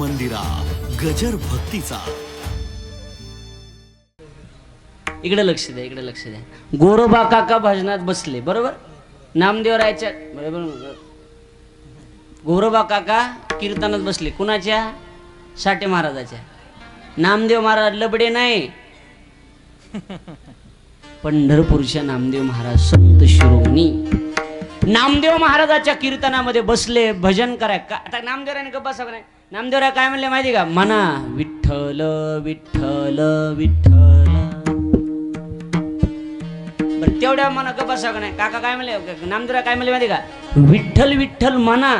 मंदिरा गजर भक्तीचा. इकडे लक्ष द्या इकडे लक्ष द्या गोरोबा काका भजनात बसले बरोबर? नामदेवरायच्या बरोबर. गोरोबा काका कीर्तनात बसले. कुणाच्या? साठे महाराजाच्या. नामदेव महाराज लबडे नाही. पंढरपूरच्या नामदेव महाराज संत शिरोमणी. नामदेव महाराजाच्या कीर्तनामध्ये बसले भजन कराय का आता नामदेवराने गप्पा बसा नाही नामदेवराय काय म्हणले माहिती का? म्हणा विठ्ठल विठ्ठल विठ्ठल. बरं तेवढ्या म्हणा गप्पा बसा नाही? काका काय म्हणले? नामदेवराय काय म्हणले माहिती का? विठ्ठल विठ्ठल म्हणा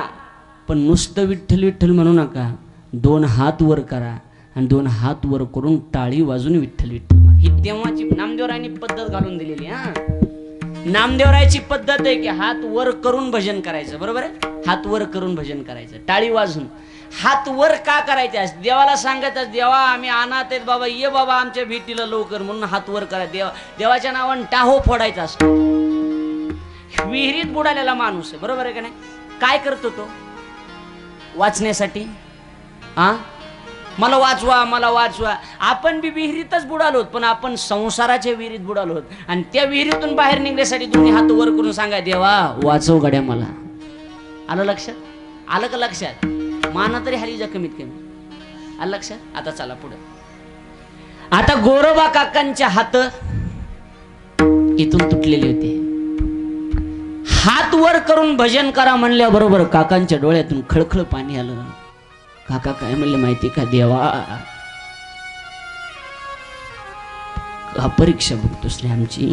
पण नुसतं विठ्ठल विठ्ठल म्हणू नका. दोन हात वर करा आणि दोन हात वर करून टाळी वाजून विठ्ठल विठ्ठल म्हणा. ही तेव्हाची नामदेवरायांनी पद्धत घालून दिलेली हा. नामदेवरायची पद्धत आहे की हात वर करून भजन करायचं बरोबर आहे? हात वर करून भजन करायचं टाळी वाजून. हात वर का करायचे देवाला सांगायचं देवा आम्ही अनाथ आहेत बाबा ये बाबा आमच्या भेटीला लवकर. म्हणून हात वर करायचं देवा देवाच्या नावानं टाहो फोडायचा असतो विहिरीत बुडालेला माणूस आहे. बरोबर आहे का नाही? काय करतो तो? वाचण्यासाठी? हा मला वाचवा मला वाचवा. आपण बी विहिरीतच बुडालो पण आपण संसाराच्या विहिरीत बुडालो आहोत आणि त्या विहिरीतून बाहेर निघण्यासाठी तुम्ही हात वर करून सांगा देवा वाचव गड्या मला. आलं लक्षात? आलं का लक्षात? माना तरी हाली जा कमीत कमी. आलं लक्षात आता चला पुढे. आता गोरोबा काकांच्या हात इथून तुटलेले होते. हात वर करून भजन करा म्हणल्याबरोबर काकांच्या डोळ्यातून खळखळ पाणी आलं. काका काय म्हणले माहिती का देवा? हा परीक्षा बघतोस रे आमची?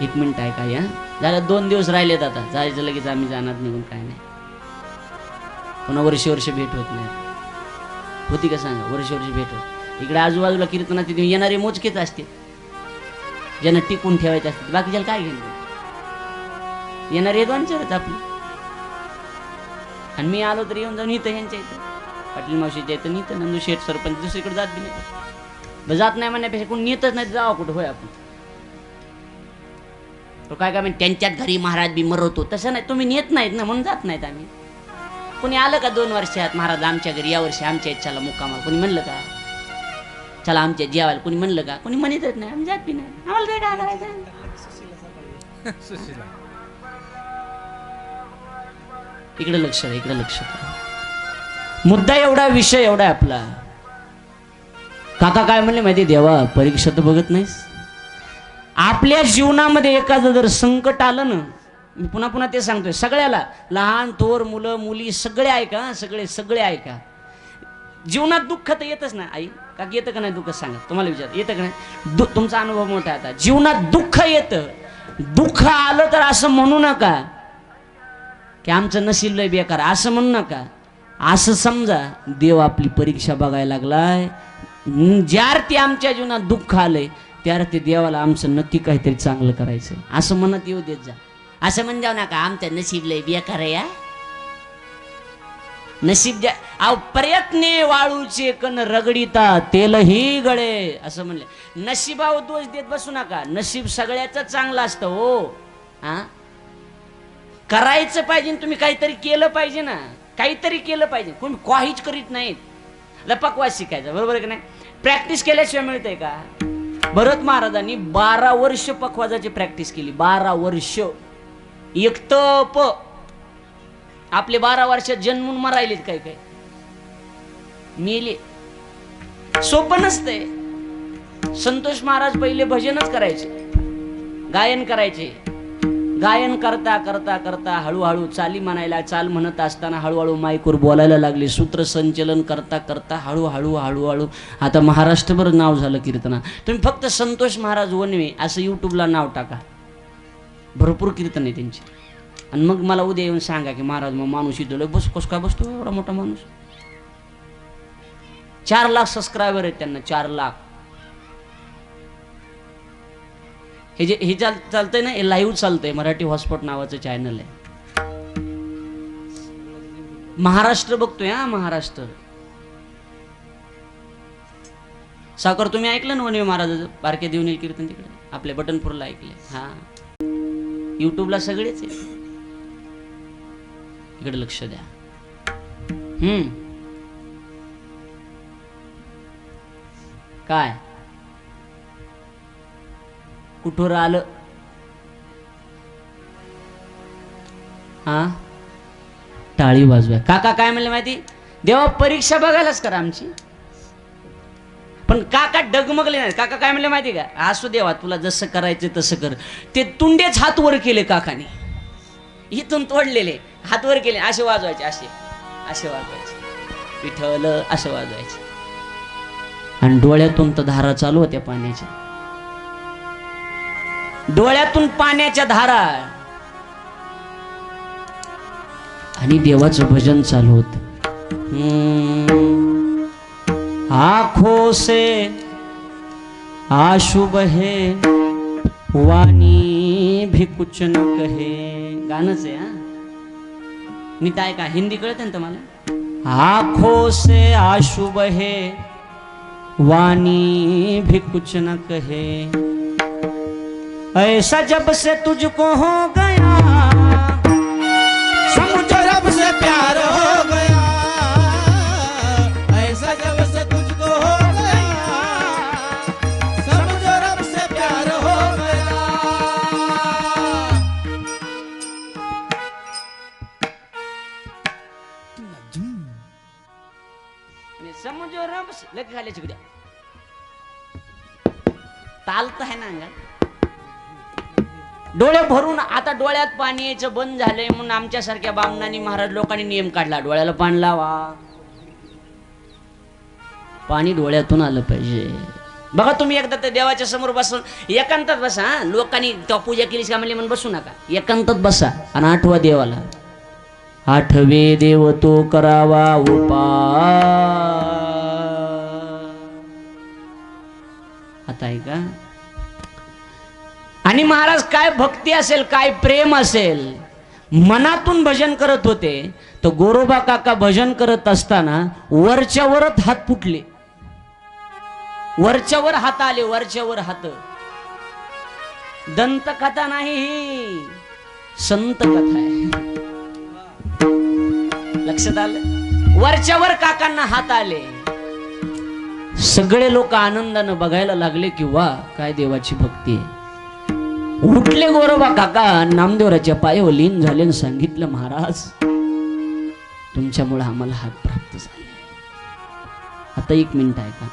एक मिनिट आहे का या. झालं दोन दिवस राहिलेत आता. जायचं लगेच आम्ही जाणार निघून काय नाही. पुन्हा वर्ष वर्ष भेट होत नाही. होती का सांगा? वर्ष वर्ष भेट होत. इकडे आजूबाजूला कीर्तनात तिथे येणारे मोजकेच असते ज्यांना टिकून ठेवायचे असते बाकीच्याला काय घेणार? येणारे हे दोन चारच आपली. आणि मी आलो तर येऊन जाऊन इथं ह्यांच्या इथं. पाटील मावशीच्या इथं नीत नंदू शेठ सरपंच दुसरीकडे जात बी नाही. जात नाही म्हणण्यापेक्षा कोण नेतच नाही जावं कुठं? होय आपण. तो काय काय म्हणजे त्यांच्यात घरी महाराज बी मरवतो. तसं नाही. तुम्ही नेत नाहीत ना म्हणून जात नाहीत आम्ही. कोणी आलं का दोन वर्षात? महाराज आमच्या घरी या वर्षी आमच्या इच्छाला मुक्कामा कोणी म्हणलं का? चला आमच्या जेवायला कोणी म्हणलं का? कोणी म्हणतच नाही. आम्ही जात बी नाही. आम्हाला ते काय करायचं? इकडे लक्ष द्या इकडे लक्ष द्या. मुद्दा एवढा विषय एवढा आहे आपला. काका काय म्हणले माहिती देवा परीक्षा तर बघत नाहीस? आपल्या जीवनामध्ये एखादं जर संकट आलं ना मी पुन्हा पुन्हा ते सांगतोय. सगळ्याला लहान थोर मुलं मुली सगळे ऐका सगळे सगळे ऐका. जीवनात दुःख तर येतच ना आई. का येतं का नाही दुःख सांगा? तुम्हाला विचार येतं का नाही? तुमचा अनुभव मोठा आता. जीवनात दुःख येतं. दुःख आलं तर असं म्हणू नका. की आमचं नशीब लय बेकार असं म्हणू नका. असं समजा देव आपली परीक्षा बघायला लागलाय. ज्या अर्थी आमच्या जीवनात दुःख आलंय त्या अर्थी देवाला आमचं नक्की काहीतरी चांगलं करायचं असं म्हणत येऊ देत जा. असं म्हण जाऊ नका आमचं नशीब लय बेकार आहे या नशीब ज्या अहो प्रयत्ने वाळूचे कण रगडिता तेलही गळे असं म्हणले. नशिबावर दोष देत बसू नका नशीब सगळ्याच चांगलं असतं हो. हा? करायचं पाहिजे तुम्ही काहीतरी केलं पाहिजे ना काहीतरी केलं पाहिजे. कोणी काहीच करीत नाहीत. लपकवास शिकायचा बरोबर का की नाही? प्रॅक्टिस केल्याशिवाय मिळतंय का? भरत महाराजांनी बारा वर्ष पखवाजाची प्रॅक्टिस केली बारा वर्ष. एक तप आपले बारा वर्षात जन्मून मरायलेत काय काय? मेले. सोपं नसतंय. संतोष महाराज पहिले भजनच करायचे. गायन करायचे. गायन करता करता करता हळूहळू चाली म्हणायला चाल म्हणत असताना हळूहळू मायकूर बोलायला लागले. सूत्रसंचलन करता करता हळूहळू हळूहळू. आता महाराष्ट्रभर नाव झालं कीर्तना. तुम्ही फक्त संतोष महाराज वनवे असं यूट्यूबला नाव टाका. भरपूर कीर्तन आहे त्यांची. आणि मग मला उद्या येऊन सांगा की महाराज मग माणूस इथं बस कस काय बसतो एवढा मोठा माणूस? चार लाख सबस्क्रायबर आहेत त्यांना चार लाख. हे जे हे चाल चालतंय ना हे लाईव्ह चालतंय मराठी हॉटस्पॉट नावाचं चॅनल आहे. महाराष्ट्र बघतोय हा महाराष्ट्र. साखर तुम्ही ऐकलं ना वनवे महाराजाचं? बारके देऊन येईल कीर्तन तिकडे आपल्या बटनपूरला ऐकले हा. युट्यूबला सगळेच आहे इकडे लक्ष द्या. हम्म. काय? कुठं आलं? हा? टाळी वाजवाय काका काय म्हणले माहिती? देवा परीक्षा बघायलाच करा आमची. पण काका डगमगले नाही काका काय म्हणले माहिती का? असू देवा तुला जसं करायचं तसं कर. ते तुंडेच हात वर केले काकाने. इथून तोडलेले. हात वर केले. असे वाजवायचे असे. असे वाजवायचे. पिठवलं असं वाजवायचे. आणि डोळ्यातून तर धारा चालू होत्या पाण्याच्या. डोळ्यातून पाण्याच्या धारा. आणि देवाचं भजन चालू होत. आखो से आशुभ है वाणी भी कुछ न कहे। गाणंच आहे, हा? नीट का? हिंदी कळते ना तुम्हाला? आखो से आशुभ है वाणी भी कुछ न कहे। ऐसा जब से तुझको हो गया लग खाली चिकड्या ताल तर आहे ना अंगात? डोळे भरून आता डोळ्यात पाणी यायचं बंद झालंय म्हणून आमच्यासारख्या बामणांनी महाराज लोकांनी नियम काढला. डोळ्याला पाणी लावा. पाणी डोळ्यातून आलं पाहिजे. बघा तुम्ही एकदा त्या देवाच्या समोर बसून एकांतात बसा लोकांनी तो पूजा केलीस का म्हणले म्हणून बसू नका. एकांतात बसा आणि आठवा देवाला. आठवे देव तो करावा उपाय आता आहे का? आणि महाराज काय भक्ती असेल काय प्रेम असेल मनातून भजन करत होते तर गोरोबा काका भजन करत असताना वरच्या वरच हात फुटले. वरच्यावर हात आले वरच्यावर हात. दंत कथा नाही ही संत कथा आहे. लक्षात आलं? वरच्यावर काकांना हात आले. सगळे लोक आनंदानं बघायला लागले की वा काय देवाची भक्ती आहे. उठले गोरोबा काका नामदेवराच्या पायावर लीन झाले सांगितलं महाराज तुमच्यामुळे आम्हाला हात प्राप्त झाले आता एक मिनिट आहे का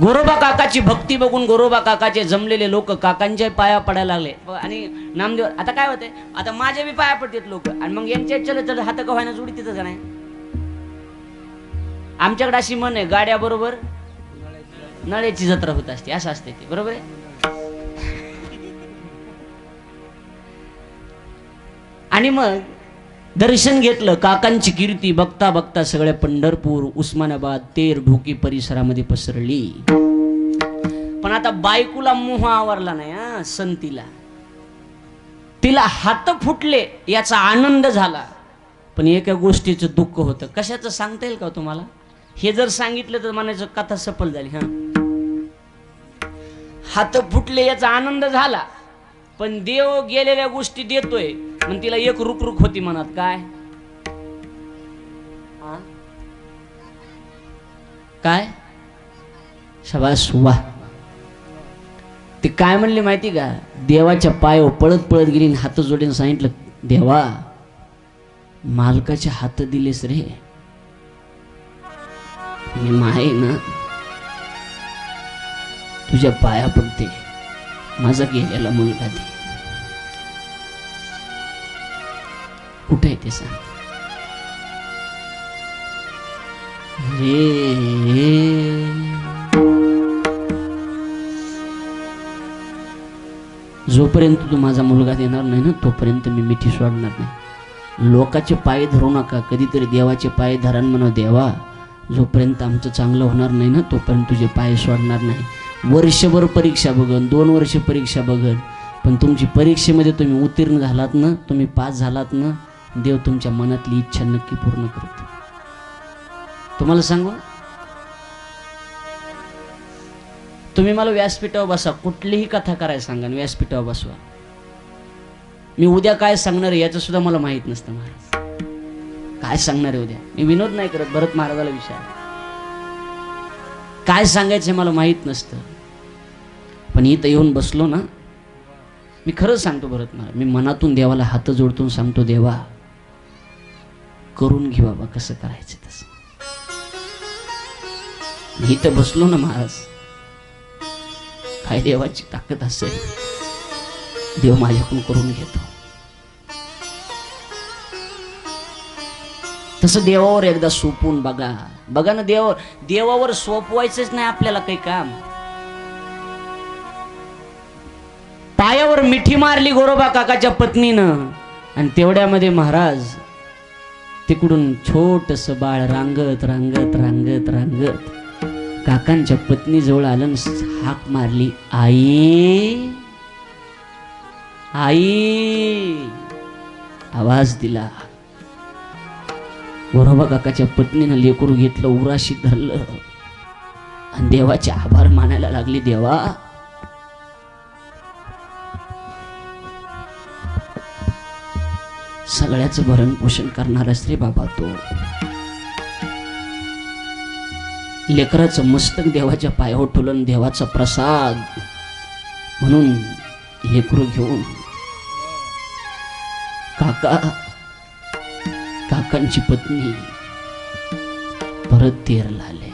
गोरोबा काकाची भक्ती बघून गोरोबा काकाचे जमलेले लोक काकांच्या पाया पडायला लागले. आणि नामदेव आता काय होते आता माझे बी पाया पडतात लोक. आणि मग यांच्या चल चल हात का व्हायना जोडी तिथं का नाही आमच्याकडे अशी म्हण आहे गाड्या बरोबर नळ्याची जत्रा होत असते असं असते ते बरोबर आहे? आणि मग दर्शन घेतलं काकांची कीर्ती बघता बघता सगळ्या पंढरपूर उस्मानाबाद तेर ढोकी परिसरामध्ये पसरली. पण आता बायकोला मोह आवरला नाही हा संतीला. तिला हात फुटले याचा आनंद झाला. पण एका गोष्टीचं दुःख होतं. कशाचं सांगता येईल का हो तुम्हाला? हे जर सांगितलं तर म्हणायचं कथा सफल झाली. हा. हात फुटले याचा आनंद झाला पण देव गेलेल्या गोष्टी देतोय मग तिला एक रुक रुक होती मनात. काय? काय? शबास वा ते काय म्हणले माहिती का? देवाच्या पायावर पळत पळत गेली हात जोडीने सांगितलं देवा मालकाचे हात दिलेस रे. मी माहे ना? तुझ्या पाया पडते माझा गेलेला मुलगा दे. कुठे आहे ते सांग. रे जोपर्यंत तू माझा मुलगा देणार नाही ना तोपर्यंत मी मिठी सोडणार नाही. लोकाचे पाय धरू नका कधीतरी देवाचे पाय धरण म्हणा देवा. जोपर्यंत आमचं चांगलं होणार नाही ना तोपर्यंत तुझे पाय सोडणार नाही. वर्षभर परीक्षा बघन दोन वर्ष परीक्षा बघन पण तुमची परीक्षेमध्ये तुम्ही उत्तीर्ण झालात ना तुम्ही पास झालात ना देव तुमच्या मनातली इच्छा नक्की पूर्ण करतो. तुम्हाला सांगू? तुम्ही मला व्यासपीठावर बसा कुठलीही कथा करायला सांगा व्यासपीठावर बसवा. मी उद्या काय सांगणार आहे याचं सुद्धा मला माहीत नसतं महाराज. काय सांगणार आहे उद्या? मी विनोद नाही करत भरत महाराजाला विचार. काय सांगायचं मला माहीत नसतं. पण इथं येऊन बसलो ना मी खरंच सांगतो भरत महाराज मी मनातून देवाला हात जोडतून सांगतो देवा करून घे बाबा कसं करायचं तसं. मी इथं बसलो ना महाराज काय देवाची ताकद असेल देव माझ्याकडून करून घेतो. तसं देवावर एकदा सोपून बघा. बघा ना देवावर देवावर सोपवायचंच नाही आपल्याला काही काम. पायावर मिठी मारली गोरोबा काकाच्या पत्नीनं. आणि तेवढ्यामध्ये महाराज तिकडून छोटस बाळ रांगत रांगत रांगत रांगत काकांच्या पत्नी जवळ आलं हाक मारली आई आई. आवाज दिला. गोरोबा काकाच्या पत्नीनं लेकरू घेतलं उराशी धरलं. आणि देवाचे आभार मानायला लागली देवा. सगळ्याच भरण पोषण करणारच रे बाबा तो. लेकराचं मस्तक देवाच्या पायावर ठेवलं देवाचा प्रसाद म्हणून लेकरू घेऊन काका काकांची पत्नी परत तेरला आले.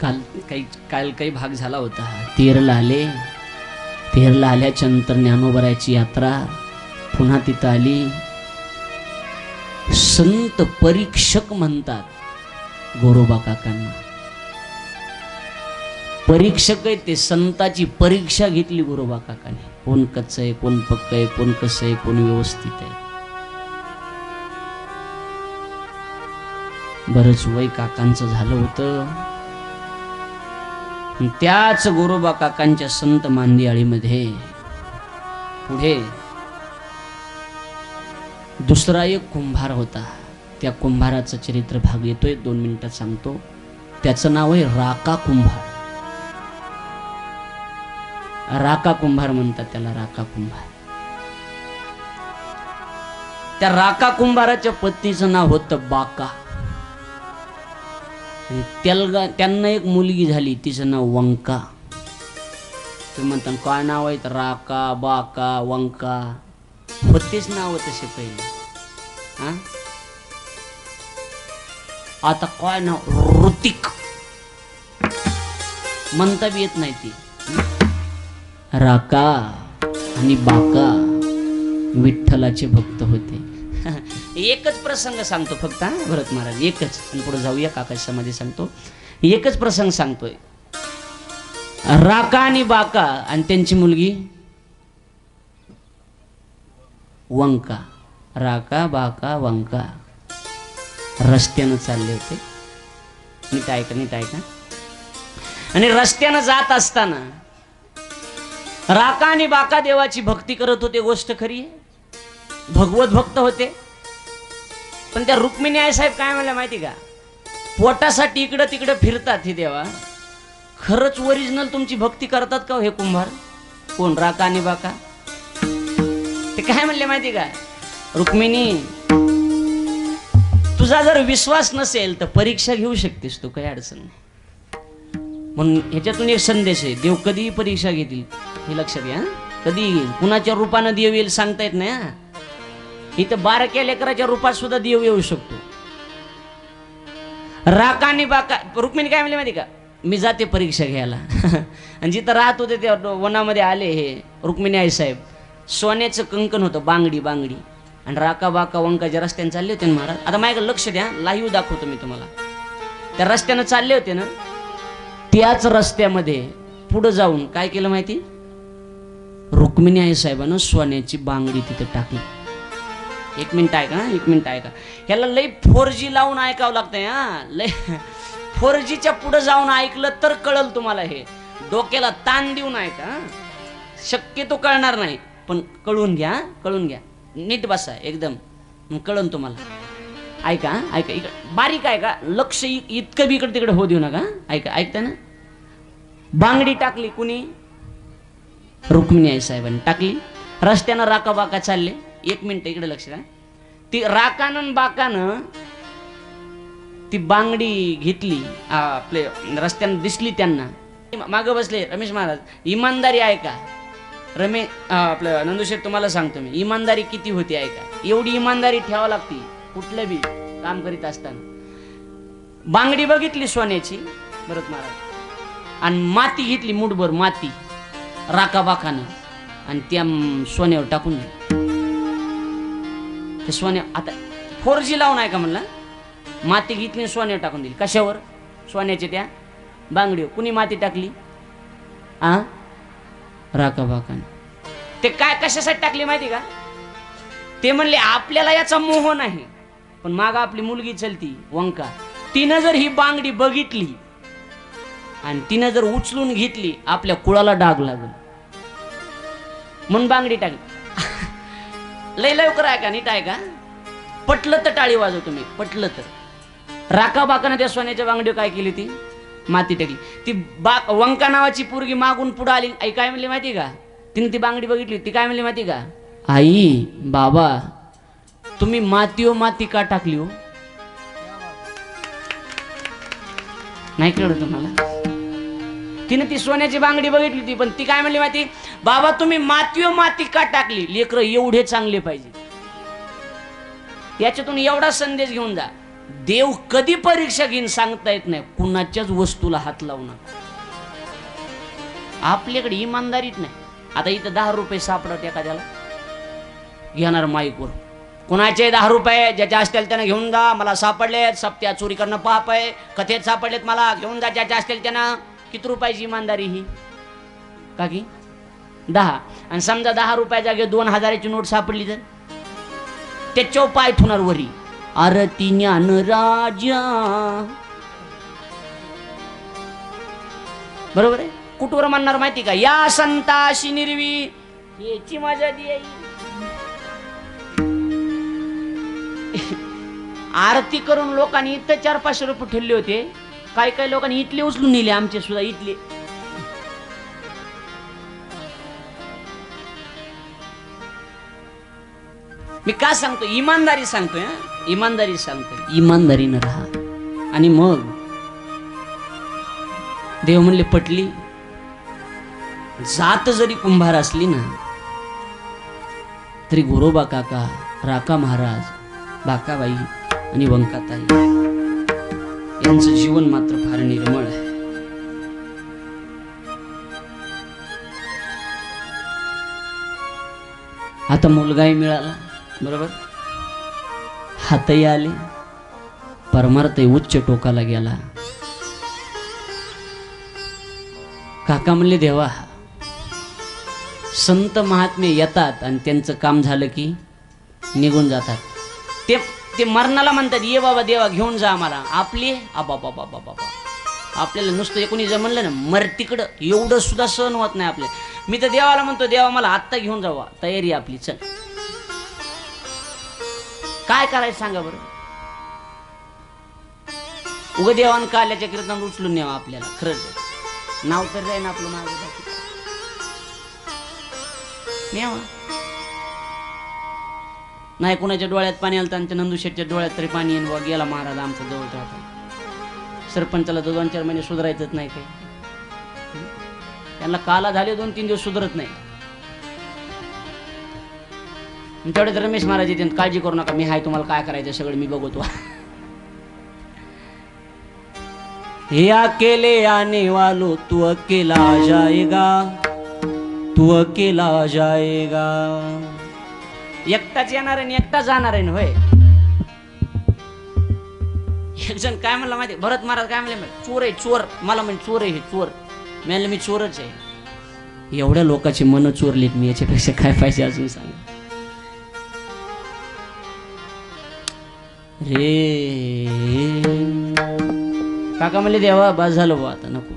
काल काही काल काही भाग झाला होता. तेरला आले. तेरला आल्याच्यानंतर ज्ञानोबरायची यात्रा पुन्हा तिथं आली. संत परीक्षक म्हणतात गोरोबा काकांना. परीक्षक आहे ते संताची परीक्षा घेतली गुरुबा काकाने कोण कच्च आहे कोण पक्क आहे कोण कसं आहे कोण व्यवस्थित आहे. बरंच वय काकांचं झालं होतं. त्याच गोरोबा काकांच्या संत मांदियाळीमध्ये पुढे दुसरा एक कुंभार होता. त्या कुंभाराचं चरित्र भाग येतोय दोन मिनिटात सांगतो. त्याचं नाव आहे राका कुंभार. राका कुंभार म्हणतात त्याला राका कुंभार. त्या राका कुंभाराच्या पत्नीचं नाव होतं बाका. आणि त्याला त्यांना एक मुलगी झाली तिचं नाव वंका. ते म्हणतात काय नाव आहेत राका बाका वंका. होतेच नाव तसे पहिले. हा? आता काय नाव? ऋतिक. म्हणता बी येत नाही ती. राका आणि बाका विठ्ठलाचे भक्त होते. एकच प्रसंग सांगतो फक्त हा भरत महाराज एकच. आणि पुढे जाऊया काकाशामध्ये सांगतो. एकच प्रसंग सांगतोय. राका आणि बाका आणि त्यांची मुलगी? वंका. राका बाका वंका. रस्त्यानं चालले होते. नीट ऐका नीट ऐका. आणि रस्त्यानं जात असताना राका आणि बाका देवाची भक्ती करत होते गोष्ट खरी आहे. भगवत भक्त होते. पण त्या रुक्मिणी आई साहेब काय म्हणल्या माहिती का? पोटासाठी इकडं तिकडं फिरतात हे देवा. खरंच ओरिजिनल तुमची भक्ती करतात का हो हे कुंभार? कोण राका आणि बाका? ते काय म्हणले माहिती का? रुक्मिणी तुझा जर विश्वास नसेल तर परीक्षा घेऊ शकतेस तू काही अडचण नाही. म्हणून ह्याच्यातून एक संदेश आहे. देव कधीही परीक्षा घेतील हे लक्षात घ्या कधी कुणाच्या रूपानं देव येईल सांगता येत नाही हा. इथं बारक्या लेकराच्या रूपात सुद्धा देव येऊ शकतो. राका आणि बाका रुक्मिणी काय म्हणले माहिती का? मी जाते परीक्षा घ्यायला. आणि जिथं राहत होते त्या वनामध्ये आले हे रुक्मिणी आई साहेब. सोन्याचं कंकण होतं बांगडी बांगडी. आणि राका बाका वंकाच्या रस्त्याने चालले होते ना महाराज. आता माझ्याकडे लक्ष द्या लाईव्ह दाखवतो मी तुम्हाला. त्या रस्त्यानं चालले होते ना त्याच रस्त्यामध्ये पुढं जाऊन काय केलं माहिती? रुक्मिणी आई साहेबानं सोन्याची बांगडी तिथे टाकली. एक मिनिट ऐका एक मिनिट ऐका. ह्याला लई फोर जी लावून ऐकावं लागतंय हा. लय फोर जीच्या पुढं जाऊन ऐकलं तर कळल तुम्हाला हे. डोक्याला ताण देऊन ऐका शक्यतो कळणार नाही पण कळून घ्या कळून घ्या. नीट बसा एकदम. कळून तुम्हाला. ऐका ऐका इकडं. बारीक ऐका लक्ष इतकं बी इकडे तिकडे होऊ देऊ नका. ऐका ऐकता ना? बांगडी टाकली कुणी? रुक्मिणी आई साहेबांनी टाकली. रस्त्यानं राका बाका चालले. एक मिनिट इकडे लक्ष द्या. ती राकानं बाकानं ती बांगडी घेतली. आपले रस्त्यानं दिसली त्यांना. मागं बसले रमेश महाराज. इमानदारी आहे का रमेश आपलं नंदुशेठ तुम्हाला सांगतो मी. इमानदारी किती होती आहे का एवढी इमानदारी ठेवावी लागती. कुठलं बी काम करीत असताना. बांगडी बघितली सोन्याची भरत महाराज. आणि माती घेतली मुठभर माती राखाबाखानं आणि त्या सोन्यावर टाकून दिली. ते सोन्या आता फोर जी लावून आहे का म्हणलं? माती घेतली सोन्यावर टाकून दिली. कशावर? सोन्याची त्या बांगडीवर. कुणी माती टाकली? आ? राकाबाकानं. ते काय कशासाठी टाकली माहिती का? ते म्हणले आपल्याला याचा मोह नाही. पण माग आपली मुलगी चलती वंका. तिनं जर ही बांगडी बघितली आणि तिनं जर उचलून घेतली आपल्या कुळाला डाग लागल. म्हणून बांगडी टाकली. लय लवकर आहे का नीट आहे का? पटलं तर टाळी वाजव तुम्ही पटलं तर. राका बाकानं त्या सोन्याच्या बांगडी काय केली ती? माती टाकली. ती बा वंका नावाची पोरगी मागून पुढे आली. आई काय म्हणली माहिती का? तिने ती बांगडी बघितली. ती काय म्हणली माहिती का? आई बाबा तुम्ही मातीओ माती का टाकली हो? नाही कळलं तुम्हाला? तिने ती सोन्याची बांगडी बघितली होती पण ती काय म्हणली माहिती? बाबा तुम्ही मातीओ माती का टाकली? लेकर एवढे चांगले पाहिजे. याच्यातून एवढा संदेश घेऊन जा. देव कधी परीक्षा घेईन सांगता येत नाही. कुणाच्याच वस्तूला हात लावू आपल्याकडे इमानदारीत नाही. आता इथं दहा रुपये सापडत एखाद्याला. घेणार माईकवर. कुणाचे दहा रुपये ज्याच्या असतील त्यानं घेऊन जा मला सापडलेत सप्त्या चोरी करणं पाप आहे. कथेत सापडलेत मला घेऊन जा ज्याच्या असतील त्यानं. किती रुपयाची इमानदारी ही? का की? दहा. आणि समजा दहा रुपया जागे दोन हजाराची नोट सापडली तर? त्याच्यावर पाय ठेवणार वरी. आरती ज्ञान राजा. बरोबर आहे? कुठवर म्हणणार माहिती का? या संताशी निर्वी. याची मजा देई आरती करून लोकांनी इथं चार पाचशे रुपये ठेवले होते. काही काही लोकांनी इथले उचलून नेले आमचे सुद्धा इथले. मी का सांगतो इमानदारी सांगतोय इमानदारी सांगतोय. इमानदारीनं राहा. आणि मग देव म्हणले पटली. जात जरी कुंभार असली ना तरी गोरोबा काका राका महाराज बाकाबाई आणि वंकाताई. यांचं जीवन मात्र फार निर्मळ आहे. आता मुलगाही मिळाला बरोबर? हातही आले. परमार्थही उच्च टोकाला गेला. काका म्हणले देवा संत महात्मे येतात आणि त्यांचं काम झालं की निघून जातात. ते ते मरणाला म्हणतात ये बाबा देवा घेऊन जा आम्हाला. आपले आबा बाबा बाबा आपल्याला नुसतं कोणी जमलं ना मर तिकडं. एवढं सुद्धा सहन होत नाही आपल्या मी तर देवाला म्हणतो देवा मला आत्ता घेऊन जावा. तयारी आपली चल. काय करायचं सांगा बरं? उग देवान काल्याच्या कीर्तन उचलून न्यावा आपल्याला खरंच नाव तर जाईन आपलं माझं न्यावा. नाही कुणाच्या डोळ्यात पाणी आलं तर आमच्या नंदू शेठच्या डोळ्यात तरी पाणी येईन बघ गेला महाराज आमचा जवळ आता सरपंचाला तर दोन चार महिने सुधारायचंच नाही काही. त्यांना काला झाले दोन तीन दिवस सुधारत नाही. तेवढे तर रमेश महाराज येते काळजी करू नका मी हाय तुम्हाला काय करायचं सगळं मी बघतो हे अकेले आने वालो तू अकेला जाएगा तू अकेला जाएगा एकटाच येणार आणि एकटा जाणार आहे ना, होय? एक जण काय म्हणला माहिती भरत महाराज काय म्हणले चोर आहे चोर. मला म्हणजे चोर आहे हे चोर. म्हणलं मी चोरच आहे. एवढ्या लोकांची मन चोरलीत मी याच्यापेक्षा काय पाहिजे अजून सांग? रे. काका म्हणले देवा बा झालं बा आता नको.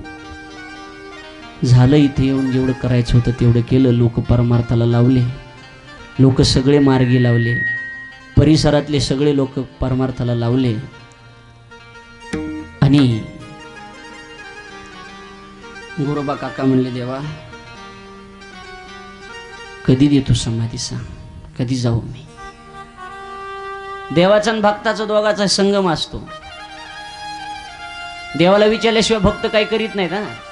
झालं इथे येऊन जेवढं करायचं होतं तेवढं केलं. लोक परमार्थाला लावले. लोक सगळे मार्गी लावले. परिसरातले सगळे लोक परमार्थाला लावले. आणि गुरुबा काका म्हणले देवा कधी देतो समाधी सांग. कधी जाऊ मी. देवाचा आणि भक्ताचा दोघाचा संगम असतो. देवाला विचारल्याशिवाय भक्त काही करीत नाहीत ना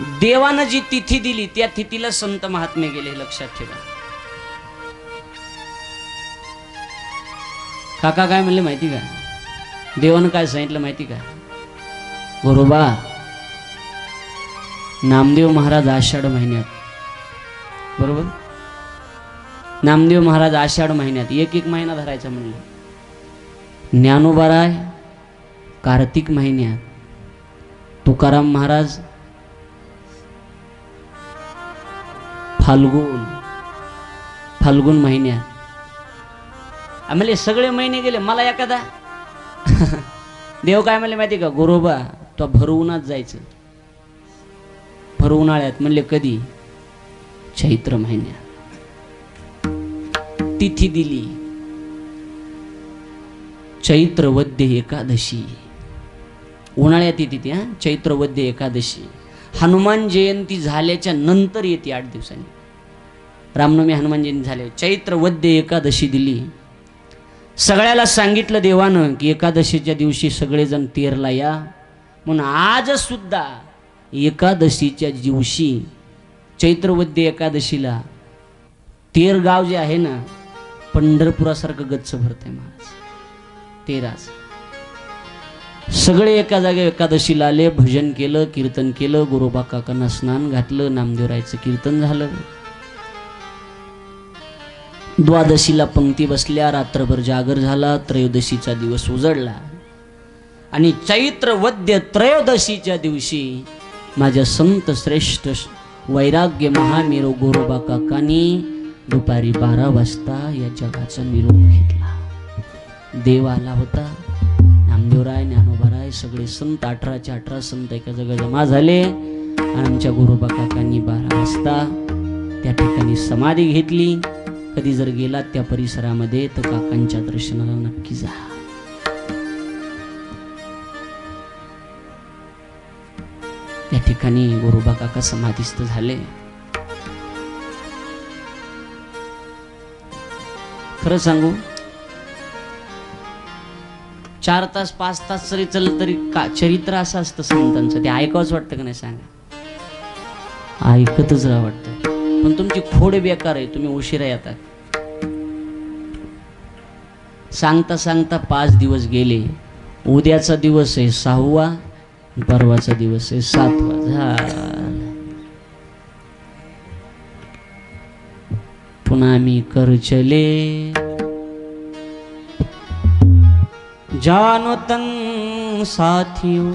देवानं जी तिथी दिली त्या तिथीला संत महात्मे गेले लक्षात ठेवा. काका काय म्हणले माहिती का? देवानं काय सांगितलं माहिती का? गुरुबा नामदेव महाराज आषाढ महिन्यात. बरोबर? नामदेव महाराज आषाढ महिन्यात एक एक महिना धरायचा म्हणलं. ज्ञानोबाराय कार्तिक महिन्यात तुकाराम महाराज फाल्गुन. फाल्गुन महिन्यात आम्हाला सगळे महिने गेले मला एखादा. देव काय म्हणले माहिती का? गोरोबा तो भर उन्हात जायचं. भर उन्हाळ्यात म्हणले कधी? चैत्र महिन्यात तिथी दिली. चैत्र वद्य एकादशी. उन्हाळ्यात येते ती हा? चैत्र वद्य एकादशी. हनुमान जयंती झाल्याच्यानंतर येते आठ दिवसांनी. रामनवमी हनुमान जयंती झाले चैत्र वद्य एकादशी दिली. सगळ्याला सांगितलं देवानं की एकादशीच्या दिवशी सगळेजण तेरला या. म्हणून आज सुद्धा एकादशीच्या दिवशी चैत्रवद्य एकादशीला तेर गाव जे आहे ना पंढरपुरासारखं गच्च भरतंय महाराज. तेराच. सगळे एका जागे एकादशीला आले भजन केलं कीर्तन केलं गुरुबा काकांना स्नान घातलं नामदेवरायचं कीर्तन झालं. द्वादशीला पंक्ती बसल्या रात्रभर जागर झाला त्रयोदशीचा दिवस उजडला. आणि चैत्र वद्य त्रयोदशीच्या दिवशी माझ्या संत श्रेष्ठ वैराग्य महामेरू गोरोबा काकांनी दुपारी बारा वाजता या जगाचा निरोप घेतला. देव आला होता. नामदेवराय ज्ञानोबाराय सगळे संत अठराच्या अठरा संत एका जगा जमा झाले. आणि आमच्या गुरुबा काकांनी बारा वाजता त्या ठिकाणी समाधी घेतली. कधी जर गेलात त्या परिसरामध्ये तर काकांच्या दर्शनाला नक्की जा. त्या ठिकाणी गोरोबा काका समाधीस्थ झाले. खरं सांगू चार तास पाच तास जरी चाललं तरी का चरित्र असं असतं संतांचं ते ऐकावंच वाटतं का नाही सांगा? ऐकतच राहा वाटतं. पण तुमची खोड बेकार आहे तुम्ही उशिरा येतात. सांगता सांगता पाच दिवस गेले. उद्याचा दिवस आहे सहावा परवाचा दिवस आहे सातवा. झाला. पुन्हा मी कर जानो तन साथियों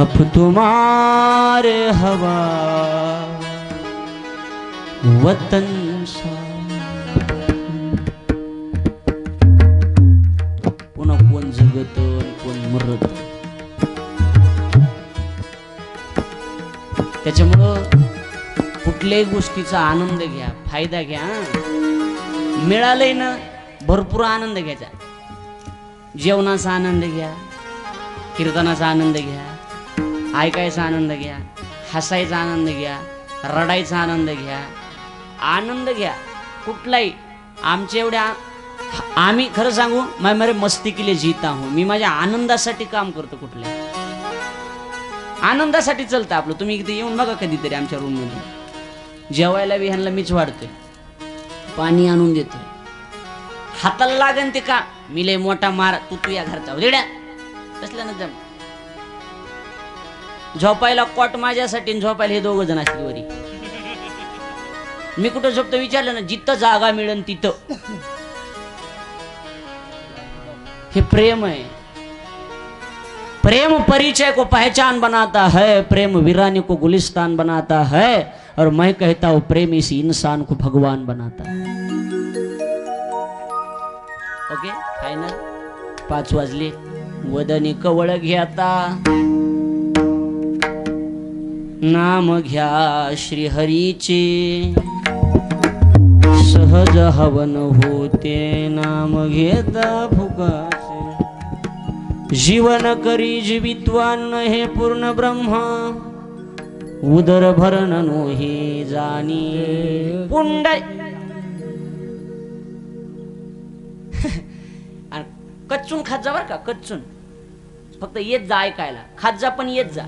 अब तुम्हारे हवा वतन सा पुन्हा कोण जगत कोण मरत त्याच्यामुळं कुठल्याही गोष्टीचा आनंद घ्या फायदा घ्या मिळालंय ना भरपूर आनंद घ्यायचा. जेवणाचा आनंद घ्या कीर्तनाचा आनंद घ्या ऐकायचा आनंद घ्या हसायचा आनंद घ्या रडायचा आनंद घ्या आनंद घ्या. कुठलाही आमच्या एवढ्या आम्ही खरं सांगू मैं मरे मस्ती केले जीत जीता हूं. मी माझ्या आनंदासाठी काम करतो कुठल्या. आनंदासाठी चलतं आपलं. तुम्ही इथे येऊन बघा कधीतरी आमच्या रूममध्ये जेवायला बी ह्यांना मीच वाढतोय. पाणी आणून देतोय. हाताला लागेल ते का मी लय मोठा मार तू तू या घरचा रेड्या तसल्या ना जम झोपायला कॉट माझ्यासाठी झोपायला हे दोघ जण असतील वरी. मी कुठं झोपतो विचारलं ना जिथं जागा मिळेल तिथं. हे प्रेम आहे. प्रेम परिचय को पहचान बनाता है प्रेम वीरानी को गुलिस्तान बनाता है और मैं कहता हूं प्रेम इस इंसान को भगवान बनाता है। ओके फायनल पाच वाजले. वदनी कवळ घ्याता नाम घ्या श्रीहरीचे. सहज हवन होते नाम घेता फुकाचे जीवन करी जीवित्वान हे पूर्ण ब्रह्मा. उदर भरण नोही जाणी पुंड कच्चून खात जा बर का कच्चून. फक्त येत जा ऐकायला. खात जा पण येत जा.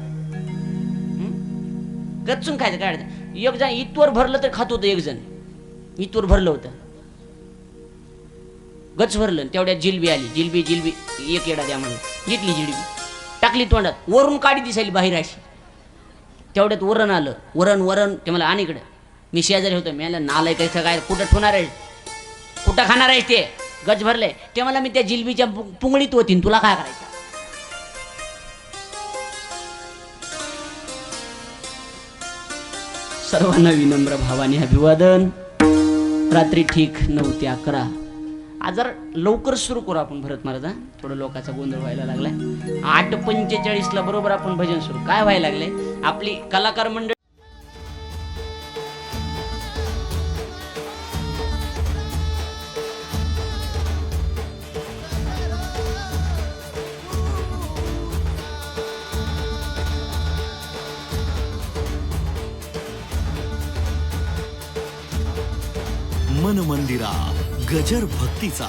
कच्चून खायचं काय एक जण इतवर भरलं तर खात होतं एक जण. इतवर भरलं होतं. गच भरलं तेवढ्यात जिलबी आली. जिलबी जिलबी एक येडा द्या म्हणून. घेतली जिलबी. टाकली तोंडात. वरून काडी दिसायली बाहेर अशी. तेवढ्यात वरण आलं. वरण वरण ते मला आणि इकडं. मी शेजारी होतो. मी नालाय काय काय कुठं ठेवणार आहे कुठं खाणार आहे ते? गज भरले ते मला मी त्या जिलबीच्या पुंगळीत होतीन तुला काय करायचं? सर्वांना विनम्र भावाने अभिवादन. रात्री ठीक नऊ ते अकरा. आज लवकर सुरू करू आपण भरत महाराज हा? थोडं लोकांचा गोंधळ व्हायला लागलाय. आठ पंचेचाळीसला बरोबर आपण भजन सुरू. काय व्हायला लागले आपली कलाकार मंडळ शिरा गजर भक्तीचा